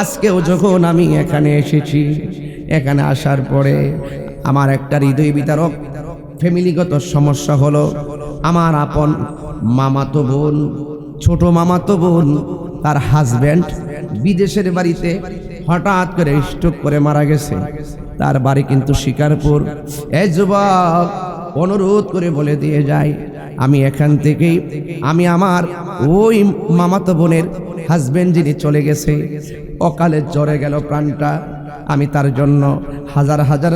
আজকেও যখন আমি এখানে এসেছি, এখানে আসার পরে আমার একটা হৃদয় বিতারক ফ্যামিলিগত সমস্যা হলো, আমার আপন মামাতো বোন, ছোট মামাতো বোন, তার হাজব্যান্ড বিদেশের বাড়িতে হঠাৎ করে স্ট্রোক করে মারা গেছে। তার বাড়ি কিন্তু শিকারপুর। এই যুবক, অনুরোধ করে বলে দিয়ে যায় আমি এখান থেকেই, আমি আমার ওই মামাতো বোনের হাজবেন্ড যিনি চলে গেছে, অকালে জ্বরে গেল প্রাণটা। আমি তার জন্য হাজার হাজার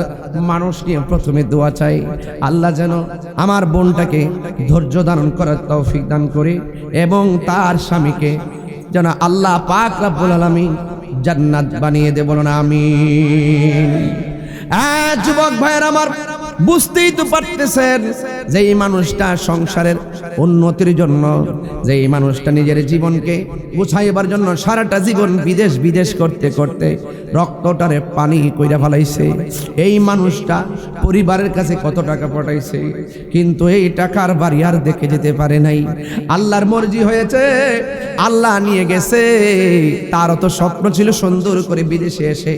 মানুষ নিয়ে প্রথমে দোয়া চাই। আল্লাহ যেন আমার বোনটাকে ধৈর্য ধারণ করার তৌফিক দান করে এবং তার স্বামীকে যেন আল্লাহ পাক রাব্বুল আলামিন জান্নাত বানিয়ে দেব না আমি যুবক ভাইয়ের আমার বুঝতেই তো পারতেছেন যে এই মানুষটা সংসারের উন্নতির জন্য, যে এই মানুষটা নিজের জীবনকে গুছাইবার জন্য সারাটা জীবন বিদেশ বিদেশ করতে করতে রক্তটারে পানি কইরা ফেলাইছে। এই মানুষটা পরিবারের কাছে কত টাকা পাঠাইছে, কিন্তু এই টাকার বাড়ি আর দেখে যেতে পারে নাই। আল্লাহর মর্জি হয়েছে, আল্লাহ নিয়ে গেছে, তারও তো স্বপ্ন ছিল সুন্দর করে বিদেশে এসে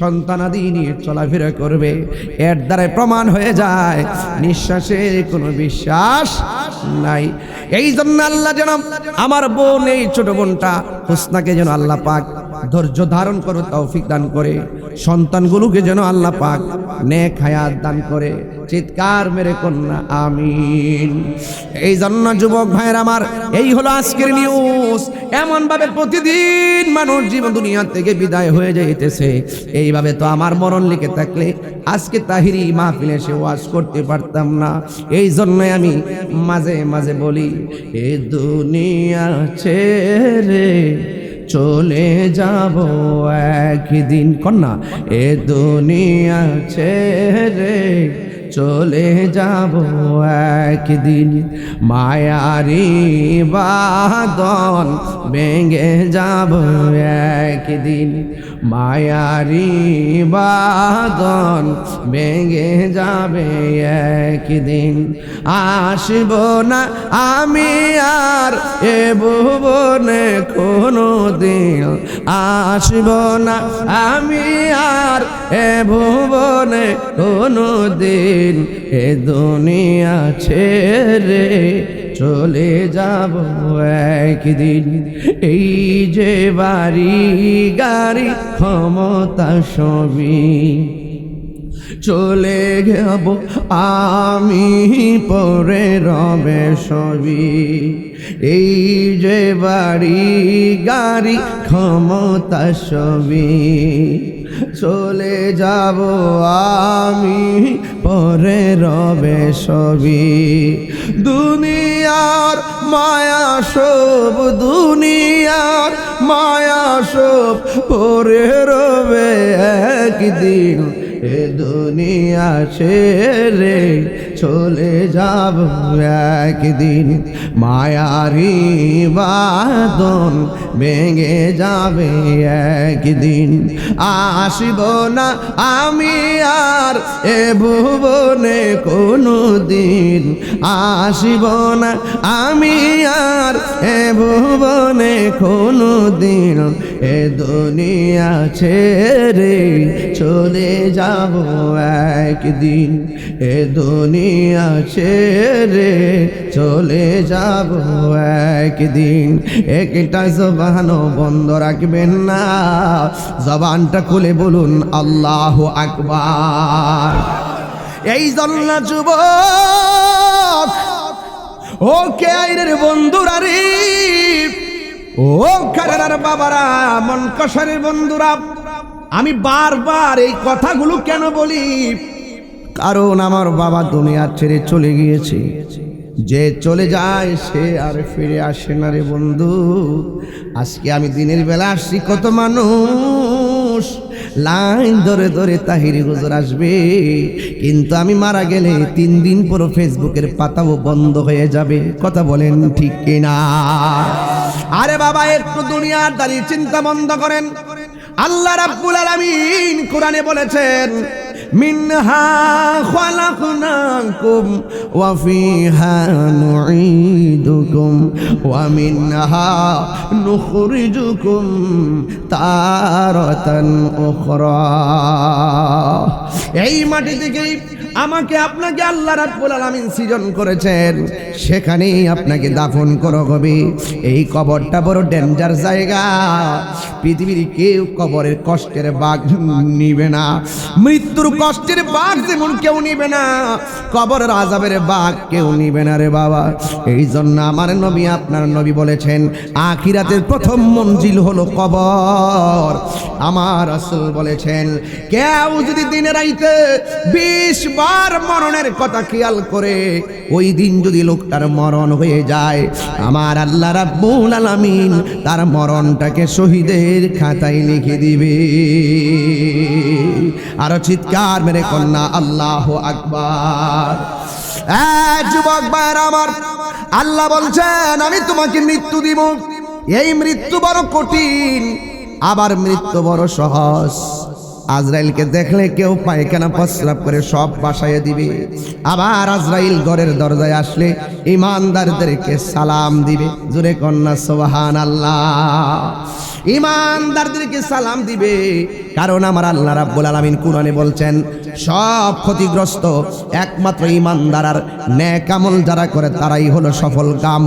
সন্তানাদি নিয়ে চলাফেরা করবে। এর দ্বারাই প্রমাণ হয়ে যায়। নিঃশ্বাসের কোনো বিশ্বাস নাই। এই জন্য আল্লাহ যেন আমার বোন, এই ছোট বোনটা হোসনাকে যেন আল্লাহ পাক ধৈর্য ধারণ করো, তৌফিক দান করে। সন্তানগুলোকে যেন আল্লাহ পাক নেক হায়াত দান করে, চিৎকার মেরে কন্যা, আমিন। এই জন্য যুবক ভাইয়ের আমার, এই হলো আজকের নিউজ এমন ভাবে প্রতিদিন মানুষ জীবন দুনিয়া থেকে বিদায় হয়ে যাইতেছে। এইভাবে তো আমার মরণ লিখে থাকলে আজকে তাহিরি মাহফিলে সে ওয়াজ করতে পারতাম না। এই জন্যই আমি মাঝে মাঝে বলি, এ দুনিয়া ছেড়ে চলে যাব একদিন। কন্যা, এ দুনিয়া ছেড়ে চলে যাব একদিন। মায়ারি বাদন ভেঙে যাব একদিন। মায়ারি বাদন ভেঙে যাবে একদিন। আসব না আমি আর এ ভুবনে কোনো দিন আসব না আমি আর এ ভুবনে কোনো দিন এ দুনিয়া ছেড়ে চলে যাব একদিন। এই যে বাড়ি গাড়ি ক্ষমতা সবই চলে যাব, আমি পরে রবে সবই। এই যে বাড়ি গাড়ি ক্ষমতা সবই চলে যাব, আমি পরে রবে সবই। দুনিয়ার মায়া সব দুনিয়ার মায়া সব পরে রবে একদিন। এ দুনিয়া ছেড়ে চলে যাব একদিন। মায়ারি বাদন ভেঙে যাবে একদিন। আসব না আমি আর এ ভুবনে কোনো দিন আসব না আমি আর এ ভুবনে কোনো দিন এ দুনিয়া ছেড়ে চলে যাব একদিন। এ দুনিয়া ছেড়ে চলে যাব একদিন। একটা জবানও বন্ধ রাখবেন না। জবানটা খুলে বলুন, আল্লাহ আকবার। এই জন্য যুবক ও কে আইনের বন্ধুরা রে ও কারার বাবারা, মন কষারের বন্ধুরা, আমি বারবার এই কথাগুলো কেন বলি? কারণ আমার বাবা দুনিয়া ছেড়ে চলে গিয়েছে। যে চলে যায়, সে আর ফিরে আসে না রে বন্ধু। আজকে আমি দিনের বেলা আসছি কত মানুষ। লাইন ধরে ধরে তাহিরি গুজর আসবে। কিন্তু আমি মারা গেলে তিন দিন পর ফেসবুকের পাতাও বন্ধ হয়ে যাবে। কথা বলেন ঠিক কিনা? আরে বাবা, একটু দুনিয়ার দাঁড়িয়ে চিন্তা বন্ধ করেন। আল্লাহ রাব্বুল আলামিন কোরআনে বলেছেন মিনহা খলাকনাকুম ওয়া ফিহা নুঈদুকুম ওয়া মিনহা নুখরিজুকুম তারাতান উখরা। এই মাটি থেকেই আমাকে আপনাকে আল্লাহ রাব্বুল আলামিন সৃজন করেছেন। সেখানেই আপনাকে দাফন করা হবে এই কবরটা বড় ডেঞ্জার জায়গা। পৃথিবীর কেউ কবরের কষ্টের বাঘ নিবে না। মৃত্যুর কষ্টের বাঘ যেমন কেউ নিবে না, কবরের আজাবের বাঘ কেউ নিবে না রে বাবা। এই জন্য আমার নবী আপনার নবী বলেছেন, আখিরাতের প্রথম মঞ্জিল হলো কবর। আমার রাসূল বলেছেন, কেউ যদি দিনে রাইতে বিশ বার মরণের কথা খেয়াল করে ওই দিন যদি লোকটার মরণ হয়ে যায়, আমার আল্লাহ রাব্বুল আলামিন তার মরণটাকে শহীদের খাতায় লিখে দিবে। আরও চিৎকার মেরে কন্যা, আল্লাহ আকবার। যুবক ভাইয়ের আমার, আল্লাহ বলছেন, আমি তোমাকে মৃত্যু দিব। এই মৃত্যু বড় কঠিন, আবার মৃত্যু বড় সহজ। আজরাইলকে দেখলে কেউ পায়খানা, প্রস্রাব করে সব বাসায় দিবে। আবার আজরাইল ঘরের দরজায় আসলে ইমানদারদেরকে সালাম দিবে। জোরে কন্যা সোহান আল্লাহ ইমানদারদেরকে সালাম দিবে। কারণ আমার আল্লাহ রাব্বুল আলামিন কুরআনে বলছেন, সব ক্ষতিগ্রস্ত একমাত্র ইমানদার আর ন্যাক আমল যারা করে তারাই হলো সফল কাম।